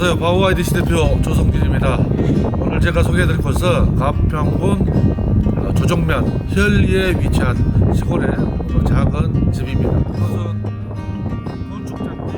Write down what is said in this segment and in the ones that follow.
안녕하세요. 바우 IDC 대표 조성진입니다. 오늘 제가 소개해드릴 곳은 가평군 어, 조정면 현리에 위치한 시골의 어, 작은 집입니다. 이것은 어, 건축장비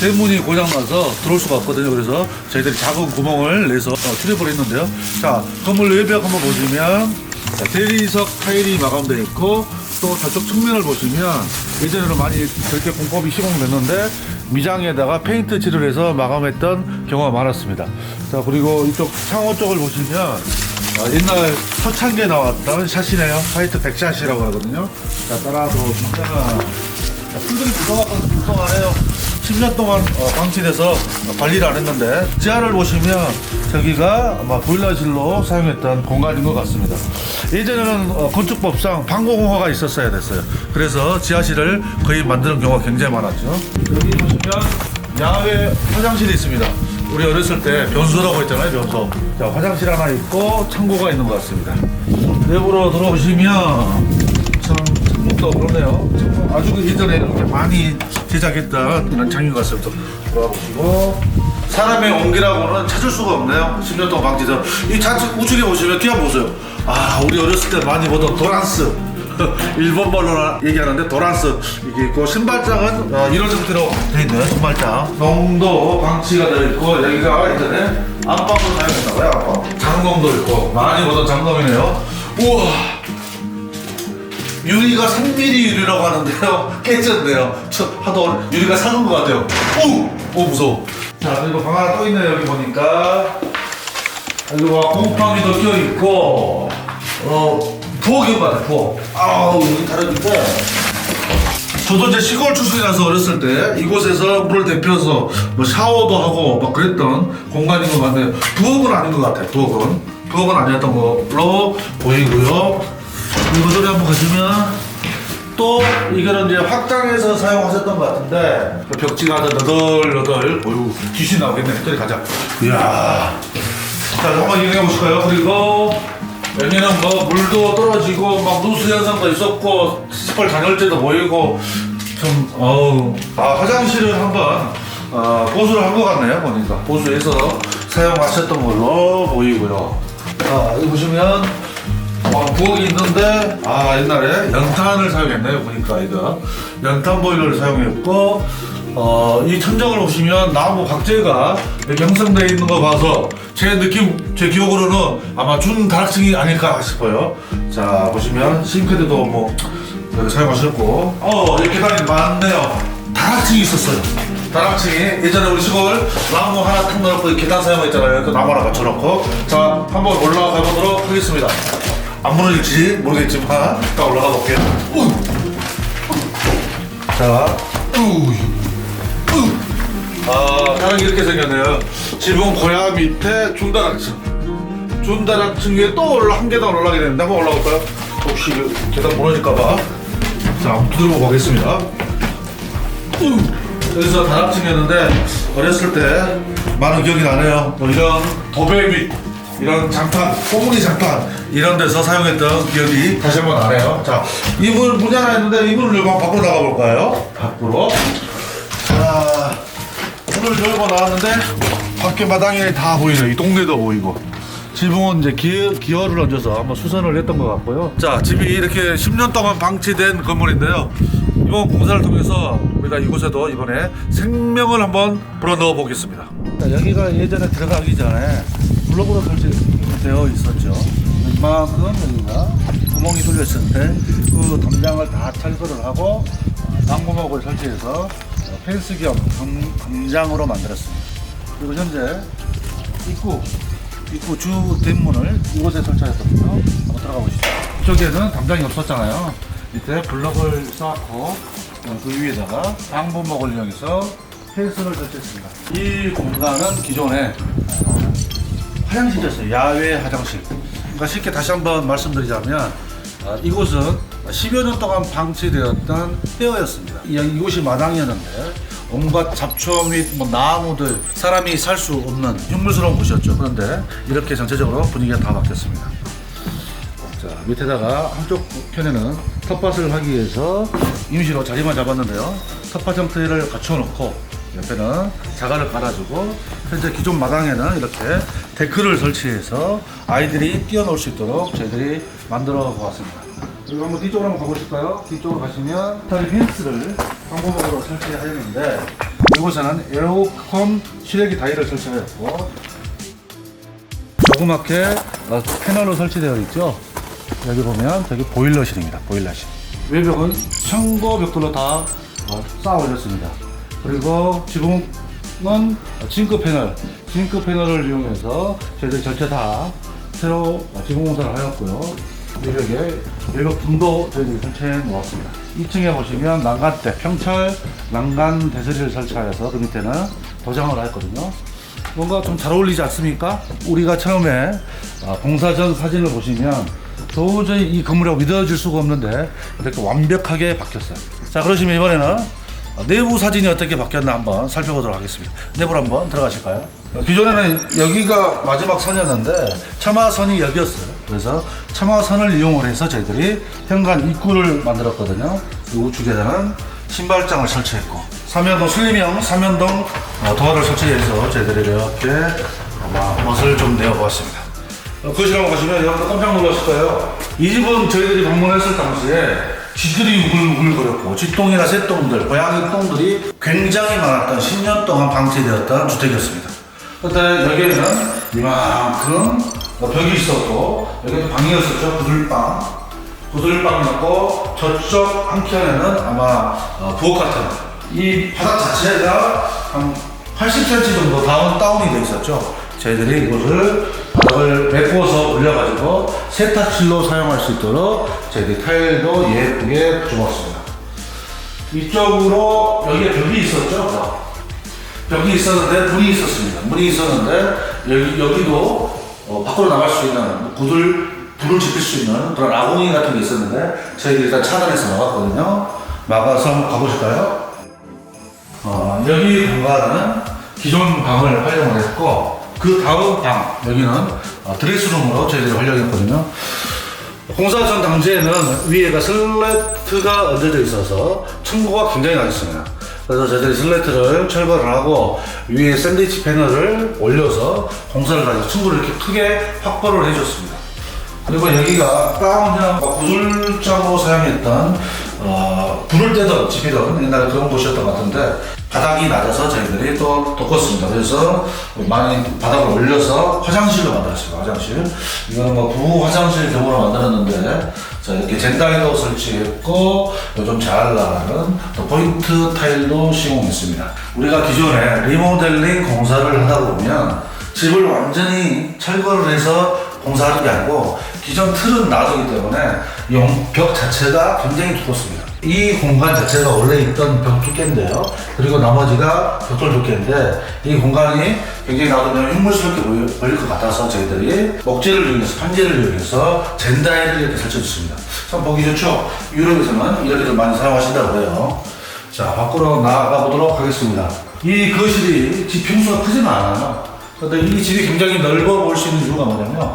대문이 고장나서 들어올 수가 없거든요. 그래서 저희들이 작은 구멍을 내서 어, 했는데요. 자, 건물 외벽 한번 보시면 자, 대리석 타일이 마감되어 있고 또 저쪽 측면을 보시면 예전에는 많이 그렇게 공법이 시공됐는데 미장에다가 페인트 칠을 해서 마감했던 경우가 많았습니다. 자, 그리고 이쪽 창호 쪽을 보시면 아, 옛날 서창기에 나왔던 샷이네요. 화이트 백샷이라고 하거든요. 자, 따라서 진짜 자, 풀들이 무성하고 무성하네요. 10년 동안 어, 방치돼서 어, 관리를 안 했는데 지하를 보시면 저기가 아마 보일러실로 사용했던 공간인 것 같습니다. 예전에는 어, 건축법상 방공호가 있었어야 됐어요. 그래서 지하실을 거의 만드는 경우가 굉장히 많았죠. 여기 보시면 야외 화장실이 있습니다. 우리 어렸을 때 변소라고 했잖아요, 변소. 자, 화장실 하나 있고 창고가 있는 것 같습니다. 내부로 들어오시면 참 창문도 그러네요. 아주 그 예전에 이렇게 많이 제작했던 이런 장면 같습니다. 들어가 보시고 사람의 온기라고는 찾을 수가 없네요. 10년 동안 방치된 이 좌측 우측에 보시면 뒤에 보세요. 아 우리 어렸을 때 많이 보던 도란스 일본 말로 얘기하는데 도란스 이게 있고 신발장은 어, 이런 형태로 돼 있네요. 신발장 농도 방치가 되어 있고 여기가 예전에 안방으로 사용했나 봐요. 안방 장롱도 있고 많이 보던 장롱이네요. 우와. 유리가 3mm 유리라고 하는데요. 깨졌네요. 저 하도 유리가 상한 것 같아요. 오! 오, 무서워. 자, 그리고 방 하나 또 있네요. 여기 보니까. 여기 와, 곰팡이도 껴있고, 어, 부엌인 것 같아, 부엌. 아우, 여기 다른데. 저도 이제 시골 출신이라서 어렸을 때 이곳에서 물을 데펴서 뭐 샤워도 하고 막 그랬던 공간인 것 같은데 부엌은 아닌 것 같아요, 부엌은. 부엌은 아니었던 걸로 보이고요. 저기 한번 가시면 또 이거는 이제 확장해서 사용하셨던 것 같은데. 그 벽지가 아주 너덜너덜 어유 귀신 나오겠네. 저리 가자. 이야. 자 한번 이용해 보실까요? 그리고 여기는 뭐 물도 떨어지고 막 누수 현상도 있었고 시뻘 단열재도 보이고 좀 어우. 아 화장실을 한번 어, 보수를 한 것 같네요 보니까. 보수해서 사용하셨던 걸로 보이고요. 자 여기 보시면 어, 부엌이 있는데 아 옛날에 연탄을 사용했네요 보니까 이거 연탄 보일러를 사용했고 어, 이 천정을 보시면 나무 각재가 이렇게 형성되어 있는 거 봐서 제 느낌 제 기억으로는 아마 준 다락층이 아닐까 싶어요. 자 보시면 싱크대도 뭐 이렇게 사용하셨고. 어 이렇게 계단이 많네요. 다락층이 있었어요. 다락층이. 예전에 우리 시골 나무 하나 탁 넣어놓고 계단 사용했잖아요. 그 나무 하나 받쳐놓고. 자 한번 올라가 보도록 하겠습니다 안 무너질지 모르겠지만 일단 올라가 볼게요. 우! 자, 우! 우! 아, 다락이 이렇게 생겼네요. 지붕 고야 밑에 중다락층. 중다락층 위에 또 올라 한 계단 올라가게 되는데 한번 올라갈까요? 혹시 그 계단 무너질까봐. 자, 한번 두드려 보겠습니다. 우! 여기서 다락층이었는데 어렸을 때 많은 기억이 나네요. 뭐 이런 도배 밑 이런 장판, 꼬무니 장판 이런 데서 사용했던 기억이 다시 한번 나네요. 자, 이문 문이 하나 있는데 열고 한번 밖으로 나가 볼까요? 밖으로. 자, 문을 열고 나왔는데 밖에 마당이 다 보이네요. 이 동네도 보이고. 지붕은 이제 기, 기어를 얹어서 한번 수선을 했던 것 같고요. 자, 집이 이렇게 10년 동안 방치된 건물인데요. 이번 공사를 통해서 우리가 이곳에도 이번에 생명을 한번 불어 넣어 보겠습니다. 자, 여기가 예전에 들어가기 전에 블록으로 설치되어 있었죠. 이만큼 여기가 구멍이 뚫려 있었는데 그 담장을 다 철거를 하고 방구목을 설치해서 펜스 겸 담- 담장으로 만들었습니다. 그리고 현재 입구 입구 주 뒷문을 이곳에 설치했거든요. 한번 들어가 보시죠. 이쪽에는 담장이 없었잖아요. 밑에 블럭을 쌓고 어, 그 위에다가 방부목을 이용해서 펜스를 설치했습니다. 이 공간은 기존에 어, 화장실이었어요. 야외 화장실. 그러니까 쉽게 다시 한번 말씀드리자면 어, 이곳은 10여 년 동안 방치되었던 폐허였습니다. 이- 이곳이 마당이었는데 온갖 잡초 및 뭐 나무들 사람이 살 수 없는 흉물스러운 곳이었죠. 그런데 이렇게 전체적으로 분위기가 다 바뀌었습니다. 자 밑에다가 한쪽 편에는 텃밭을 하기 위해서 임시로 자리만 잡았는데요. 텃밭 형태를 갖춰놓고 옆에는 자갈을 깔아주고 현재 기존 마당에는 이렇게 데크를 설치해서 아이들이 뛰어놀 수 있도록 저희들이 만들어 보았습니다. 그리고 한번 뒤쪽으로 한번 가보실까요? 뒤쪽으로 가시면 다리 펜스를 방법으로 설치하였는데 이곳에는 에어컨 실외기 다이를 설치하였고 조그맣게 어, 패널로 설치되어 있죠. 여기 보면 저기 보일러실입니다. 보일러실. 외벽은 청고 벽돌로 다 어, 쌓아 올렸습니다. 그리고 지붕은 징크 패널, 징크 패널을 이용해서 저희들 전체 다 새로 지붕 공사를 하였고요. 외벽에 외벽 등도 저희들이 설치해 놓았습니다. 2층에 보시면 난간대, 평철 난간 대설이를 설치하여서 그 밑에는 도장을 했거든요. 뭔가 좀 잘 어울리지 않습니까? 우리가 처음에 아, 공사 전 사진을 보시면 도저히 이 건물하고 믿어질 수가 없는데 이렇게 완벽하게 바뀌었어요. 자, 그러시면 이번에는 내부 사진이 어떻게 바뀌었나 한번 살펴보도록 하겠습니다. 내부로 한번 들어가실까요? 기존에는 여기가 마지막 선이었는데 참화선이 여기였어요. 그래서 참화선을 이용을 해서 저희들이 현관 입구를 만들었거든요. 이 우측에는 신발장을 설치했고 삼연동 슬림형 삼연동 어, 도어를 설치해서 저희들이 이렇게 아마 멋을 좀 내어보았습니다. 어, 거실 한번 가시면 여러분들 깜짝 놀라실 거예요. 이 집은 저희들이 방문했을 당시에 쥐들이 우글우글거렸고 쥐똥이나 새똥들, 고양이 똥들이 굉장히 많았던 10년 동안 방치되었던 주택이었습니다. 그때 여기에는 이만큼 뭐 벽이 있었고 여기도 방이었었죠. 구들방. 구들방이었고 저쪽 한켠에는 아마 어, 부엌 같은 이 바닥 자체가 한 80cm 정도 다운 다운이 되어 있었죠. 저희들이 이것을 바닥을 메꾸어서 올려가지고 세탁실로 사용할 수 있도록 저희들이 타일도 예쁘게 붙여봤습니다. 이쪽으로 여기에 벽이 있었죠. 벽이 있었는데 문이 있었습니다. 문이 있었는데 여기 여기도 어, 밖으로 나갈 수 있는 구들 불을 지필 수 있는 그런 아궁이 같은 게 있었는데 저희들이 일단 차단해서 나갔거든요. 막아서 한번 가보실까요? 어, 여기 공간은 기존 방을 활용을 했고 그 다음 방 여기는 어, 드레스룸으로 저희들이 활용했거든요. 공사 전 당시에는 위에가 슬레트가 얹어져 있어서 층고가 굉장히 낮았습니다. 그래서 저희들이 슬레트를 철거를 하고 위에 샌드위치 패널을 올려서 공사를 가지고 층고를 이렇게 크게 확보를 해줬습니다. 그리고 여기가 다운이나 구슬장으로 사용했던 어, 불을 떼던 집이던 옛날에 그런 곳이었던 것 같은데 바닥이 낮아서 저희들이 또 덮었습니다. 그래서 많이 바닥을 올려서 화장실로 만들었습니다. 화장실. 이거는 뭐부 화장실 경우로 만들었는데 자 이렇게 젠다이도 설치했고 요즘 잘 나가는 또 포인트 타일도 시공했습니다. 우리가 기존에 리모델링 공사를 하다 보면 집을 완전히 철거를 해서 공사하는 게 아니고 기존 틀은 놔두기 때문에 이벽 자체가 굉장히 두껍습니다. 이 공간 자체가 원래 있던 벽 두께인데요. 그리고 나머지가 벽돌 두께인데 이 공간이 굉장히 놔두면 흉물스럽게 보일, 것 같아서 저희들이 목재를 이용해서 판재를 이용해서 젠다이를 이렇게 설치해줬습니다. 참 보기 좋죠? 유럽에서는 이렇게들 많이 사용하신다고 해요. 자, 밖으로 나가 보도록 하겠습니다. 이 거실이 집 평수가 크지는 않아요. 근데 이 집이 굉장히 넓어 보일 수 있는 이유가 뭐냐면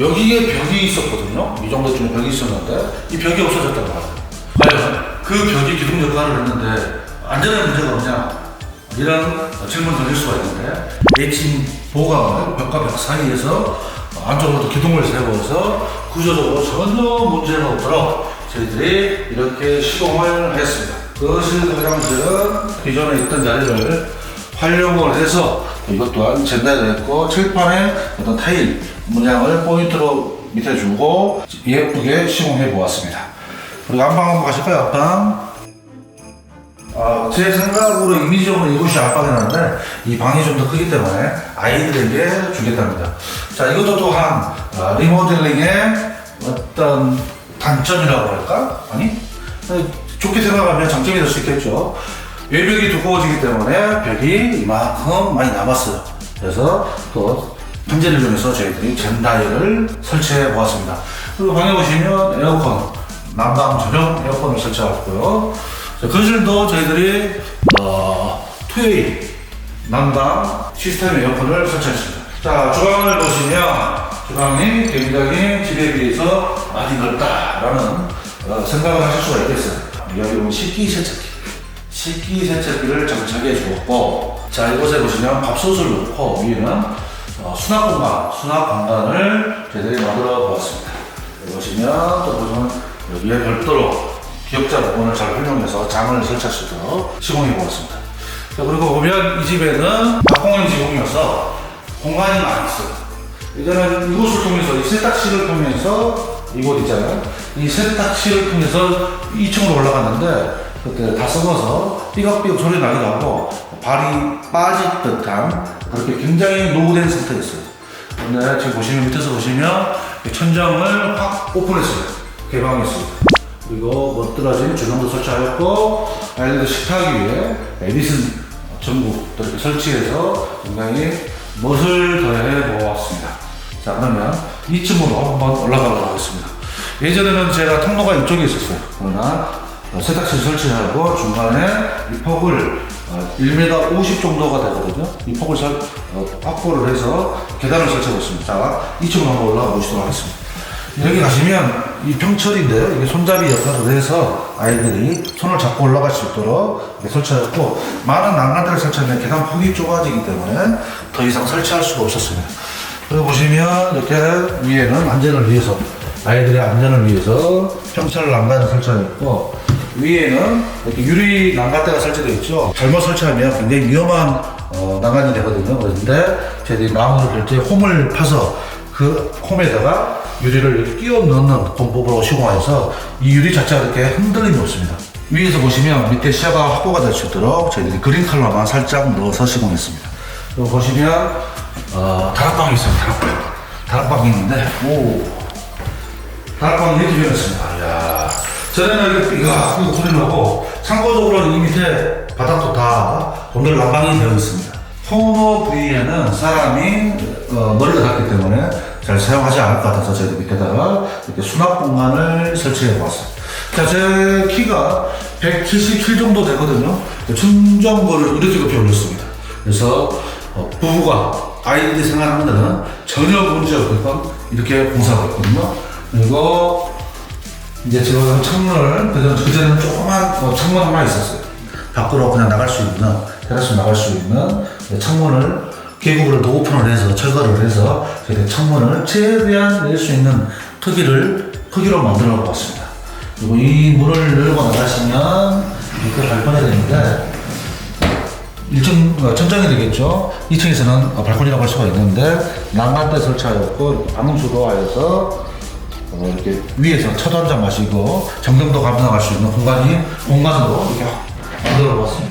여기에 벽이 있었거든요. 이 정도쯤 벽이 있었는데 이 벽이 없어졌다고 하요 과연 그 벽이 기둥 역할을 했는데 안전에 문제가 없냐? 이런 질문 던질 수가 있는데 H 보강을 벽과 벽 사이에서 안쪽으로 기둥을 세워서 구조적으로 전혀 문제가 없도록 저희들이 이렇게 시공을 했습니다. 거실 화장실은 기존에 있던 자리를 활용을 해서 이것 또한 젠다를 했고 칠판에 어떤 타일 문양을 포인트로 밑에 주고 예쁘게 시공해 보았습니다. 그리고 안방 한번 가실까요? 안방. 아, 제 생각으로 이미지적으로 이곳이 안방이라는데 이 방이 좀 더 크기 때문에 아이들에게 주겠답니다. 자, 이것도 또한 아, 리모델링의 어떤 단점이라고 할까? 아니? 좋게 생각하면 장점이 될 수 있겠죠. 외벽이 두꺼워지기 때문에 벽이 이만큼 많이 남았어요. 그래서 또 판재를 이용해서 저희들이 젠다이를 설치해 보았습니다. 그리고 방에 보시면 에어컨, 난방 전용 에어컨을 설치하고요. 자, 거실도 저희들이 어, 투웨이 난방 시스템 에어컨을 설치했습니다. 자, 주방을 보시면 주방이 굉장히 집에 비해서 많이 넓다라는 어, 생각을 하실 수가 있겠어요. 여기 보면 식기 세척기. 식기 세척기를 장착해 주었고, 자, 이곳에 보시면 밥솥을 놓고 위에는 어, 수납 공간, 수납 공간을 저희들이 만들어 보았습니다. 보시면 또 보시면 여기에 별도로 기역자 부분을 잘 활용해서 장을 설치할 수 있도록 시공해 보았습니다. 자, 그리고 보면 이 집에는 낙공용 지붕이어서 공간이 많이 있어요. 이제는 이곳을 통해서 이 세탁실을 통해서 이곳 있잖아요. 이 세탁실을 통해서 2층으로 올라갔는데 그때 다 썩어서 삐걱삐걱 소리 나기도 하고 발이 빠질 듯한 그렇게 굉장히 노후된 상태였어요. 근데 지금 보시면 밑에서 보시면 이 천장을 확 오픈했어요. 개방했습니다. 그리고 멋들어진 조명도 설치하였고 아이들 식탁 위에 에디슨 전구 이렇게 설치해서 굉장히 멋을 더해 보았습니다. 자 그러면 2층으로 한번 올라가도록 하겠습니다. 예전에는 제가 통로가 이쪽에 있었어요. 그러나 어, 세탁실 설치하고 중간에 이 폭을 어, 1m 50 정도가 되거든요. 이 폭을 설, 어, 확보를 해서 계단을 설치하고 있습니다. 자 2층으로 한번 올라가 보시도록 하겠습니다. 여기 가시면 이 병철인데요. 이게 손잡이 역할을 해서 아이들이 손을 잡고 올라갈 수 있도록 설치하였고 많은 난간들을 설치하면 계단 폭이 좁아지기 때문에 더 이상 설치할 수가 없었습니다. 그리고 보시면 이렇게 위에는 안전을 위해서 아이들의 안전을 위해서 평철 난간을 설치하였고 위에는 이렇게 유리 난간대가 설치되어 있죠. 잘못 설치하면 굉장히 위험한 어, 난간이 되거든요. 그런데 저희들이 마음으로 결제 홈을 파서 그 홈에다가 유리를 끼워 넣는 공법으로 시공하여서 이 유리 자체가 이렇게 흔들림이 없습니다. 위에서 보시면 밑에 시야가 확보가 될 수 있도록 저희들이 그린 컬러만 살짝 넣어서 시공했습니다. 그리고 보시면 어, 다락방이 있어요. 다락방. 다락방이 있는데 오 다락방이 이렇게 변했습니다. 이야. 전에는 이렇게 소리 나고 참고적으로는 이 밑에 바닥도 다 오늘 난방이 되어 있습니다. 코너 부위에는 사람이 어, 머리가 닿기 때문에 잘 사용하지 않을 것 같아서 저희 밑에다가 이렇게 수납 공간을 설치해 보았습니다. 자, 제 키가 177 정도 되거든요. 충전거를 이렇게 높이 올렸습니다. 그래서 어, 부부가 아이들이 생활하는 데는 전혀 문제 없게끔 이렇게 공사하고 있거든요. 그리고 이제 지금 창문을 그전 그전에는 조그만 어, 창문 하나 있었어요. 밖으로 그냥 나갈 수 있는 테라스 나갈 수 있는 창문을 더 오픈을 해서 철거를 해서 저희 창문을 최대한 낼 수 있는 크기를 크기로 만들어 봤습니다. 그리고 이 문을 열고 나가시면 이렇게 발판이 되는데 1층 어, 천장이 되겠죠. 2층에서는 발코니라고 할 수가 있는데 난간대 설치하였고 방음수도 하여서 어, 이렇게 위에서 차도 한잔 마시고 정등도 감상할 수 있는 공간이 공간으로 이렇게 만들어 봤습니다.